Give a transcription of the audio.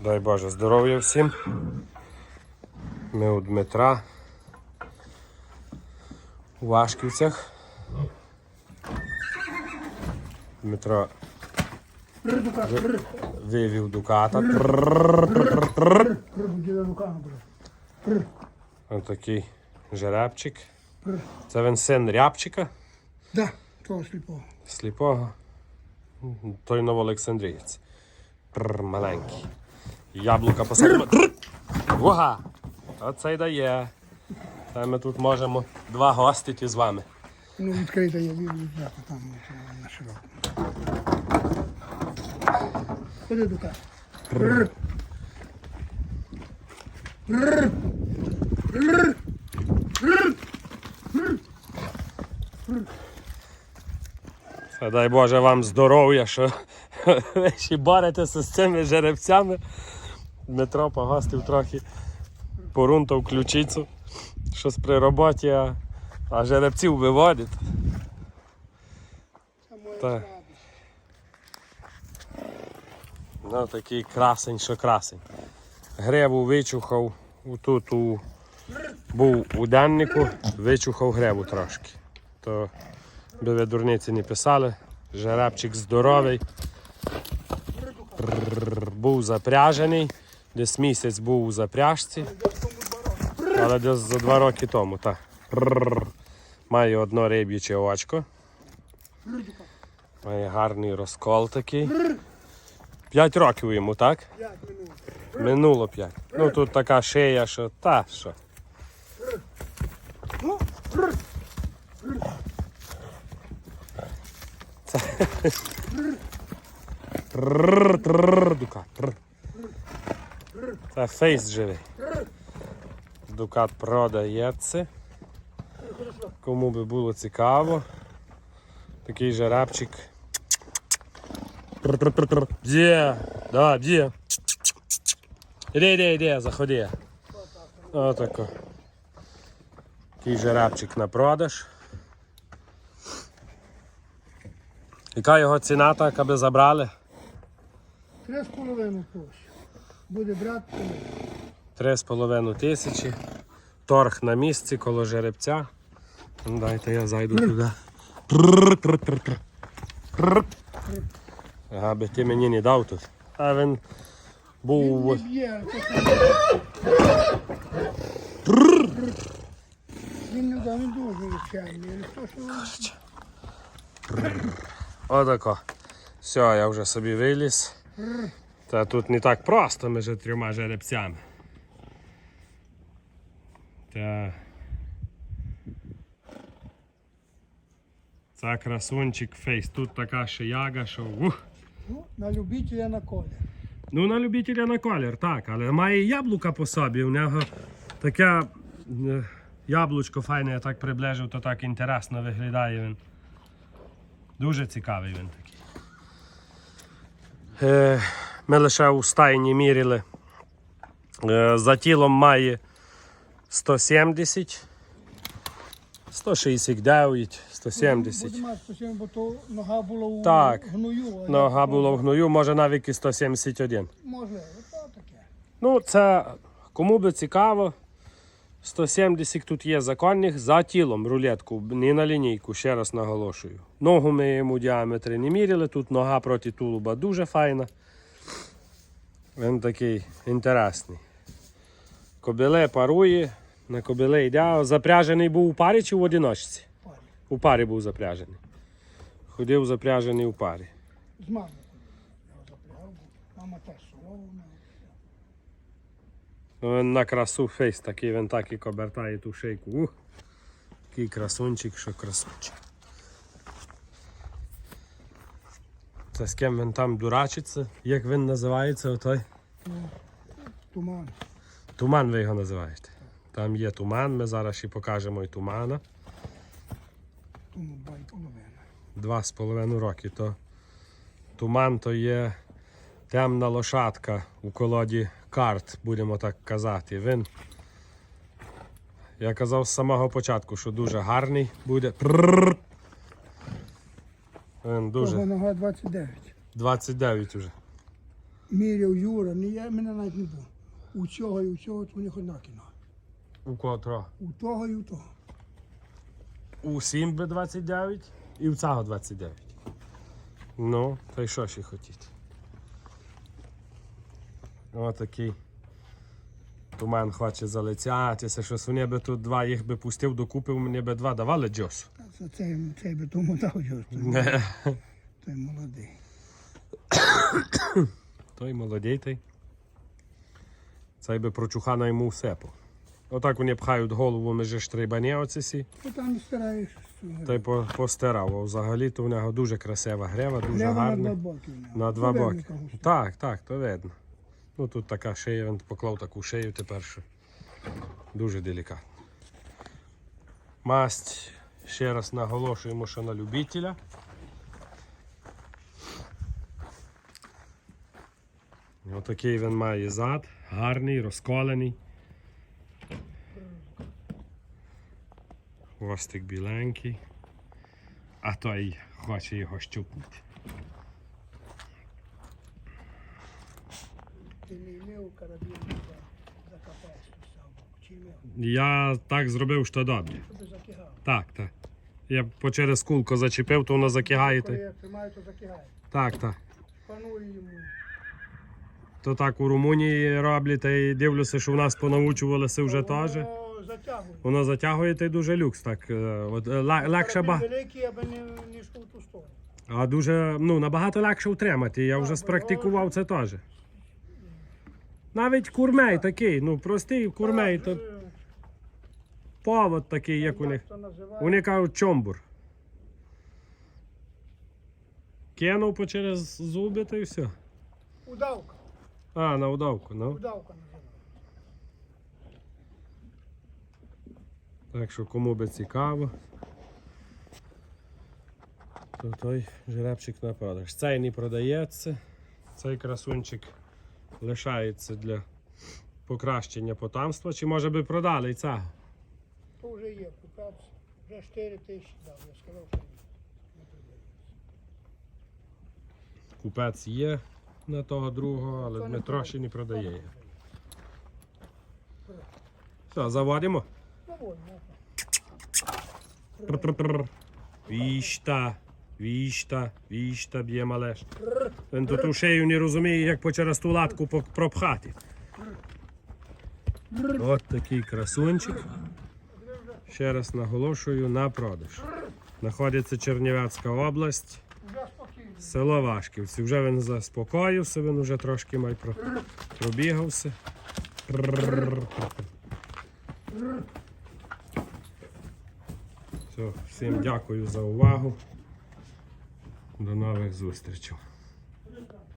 Дай Боже здоров'я всім. Ми у Дмитра у Вашківцях. Дмитро вивів дуката. Ось такий жеребчик. Це він син рябчика Да, того сліпого. сліпого. Той новоолександрієць. Маленький. Яблука посадимо. Трр! Оце й дає. Та ми тут можемо два гостити з вами. Ну, відкрита є відзнака там на- широко. Ходи до. Та дай Боже вам здоров'я, що ви ще боретеся з цими жеребцями. Дмитро погостив трохи, порунтав ключицю, щось при роботі, а, а жеребців виводить. Ну такий красень, що красень. Греву вичухав тут у був у деннику, вичухав греву трошки. То би ви дурниці не писали. Жеребчик здоровий. Був запряжений. Десь місяць був у запряжці. Але десь за два роки тому, так. Має одно риб'яче очко. Має гарний розкол такий. П'ять років йому, так? Минуло п'ять. Ну тут така шия, що та що. Це... Це фейс живий. Дукат продається. Кому би було цікаво. Такий жеребчик. Трр-трр-трр-трр. Де? Да, де? Іди, іди, іди, заходи. Отако. Такий жеребчик на продаж. Яка його ціна так, аби забрали? Три з половиною прошу. Буде брат. Три з половиною тисячі. Торг на місці коло жеребця. Ну, дайте я зайду туди. Трррр-тррр-тррр. Ага, би ти мені не дав тут. А він був. Він не не дав, він дуже що Отако. Все, я вже собі виліз. Та тут не так просто між трьома жеребцями. Та. Це красунчик фейс. Тут така шияга, що. Ух. Ну, на любителя на колір. Ну, на любителя на колір, так, але має яблука по собі. У нього таке е, яблучко файне, я так приближив, то так інтересно виглядає він. Дуже цікавий він такий. Е, ми лише у стайні міряли. Е, за тілом має 170, 169, 170. Буде мати спасибо, бо то нога була у Так. гною. Нога була в гною, може навіть і 171. Можливо, то таке. Ну, це кому би цікаво. 170 тут є законних за тілом рулетку, не на лінійку, ще раз наголошую. Ногу ми йому діаметри не міряли, тут нога проти тулуба дуже файна. Він такий інтересний. Кобиле парує, на кобиле йде. Запряжений був у парі чи в одиночці? Парі. У парі був запряжений. Ходив запряжений у парі. З мамою. Запрягав, мама теж. Ну, він на красу фейс, такий він так і обертає ту шейку. Ух, який красунчик, що красунчик. Це з ким він там дурачиться? Як він називається отой? Туман. Туман ви його називаєте. Там є туман, ми зараз ще покажемо і тумана. Два з половиною роки. То туман то є темна лошадка у колоді карт, будемо так казати. Він, я казав з самого початку, що дуже гарний буде. Він Дуже. дуже. нога 29. 29 вже. міряв Юра, не я мене навіть не було. У цього і у цього то у них однакі ноги. У котро? У того і у того. У Сімби 29 і у цього 29. Ну, та й що ще хотіти? Отакий. Туман хоче залицятися, щось вони би тут два їх би пустив докупи, мені би два давали джос. Це цей, цей би тому дав його. Той, той молодий. Той молодий той. Цей би прочухано йому все. Отак вони пхають голову між штрибані оці Бо там стараєш. та й по- постирав. Взагалі то в нього дуже красива грева, дуже Лево на два боки. На два Ну, боки. верніка. Так, так, то видно. Ну тут така шия, він поклав таку шию тепер, що дуже делікатно. Масть, ще раз наголошуємо, що на любителя. Отакий він має зад, гарний, розколений. Хвостик біленький, а той хоче його щупнути. Ти не карабін за, Я так зробив, що добре. Так, так. Я по через кулку зачепив, то воно закигає. Коли я тримаю, то закигає. Так, так. Панує йому. То так у Румунії роблять, та й дивлюся, що в нас понаучувалися вже теж. затягує. Воно затягує та й дуже люкс. Так, е, от, е, легше ба. великий, аби не, не йшов в ту сторону. А дуже, ну, набагато легше утримати. Я вже спрактикував це теж. Навіть курмей такий, ну простий курмей, то повод такий, як у них. називає. Вони кажуть чомбур. Кинув по через зуби та й все. Удавка. А, на удавку, ну. Удавка. Так що кому би цікаво, то той жеребчик на продаж. Цей не продається, цей красунчик лишається для покращення потамства. Чи може би продали і? То вже є, купець. Вже 4 тисячі дав, я сказав, що. Не продається. Купець є на того другого, але Дмитро ще не продає. продає. Все, заводимо. Пр-пр-пр. Віщта, віщта, віщта б'є малеш. Він тут у шею не розуміє, як по через ту латку пропхати. От такий красунчик. Ще раз наголошую на продаж. Знаходиться Чернівецька область, село Вашківці. Вже він заспокоївся, він вже трошки май пробігався. Все, всім дякую за увагу. До нових зустрічей.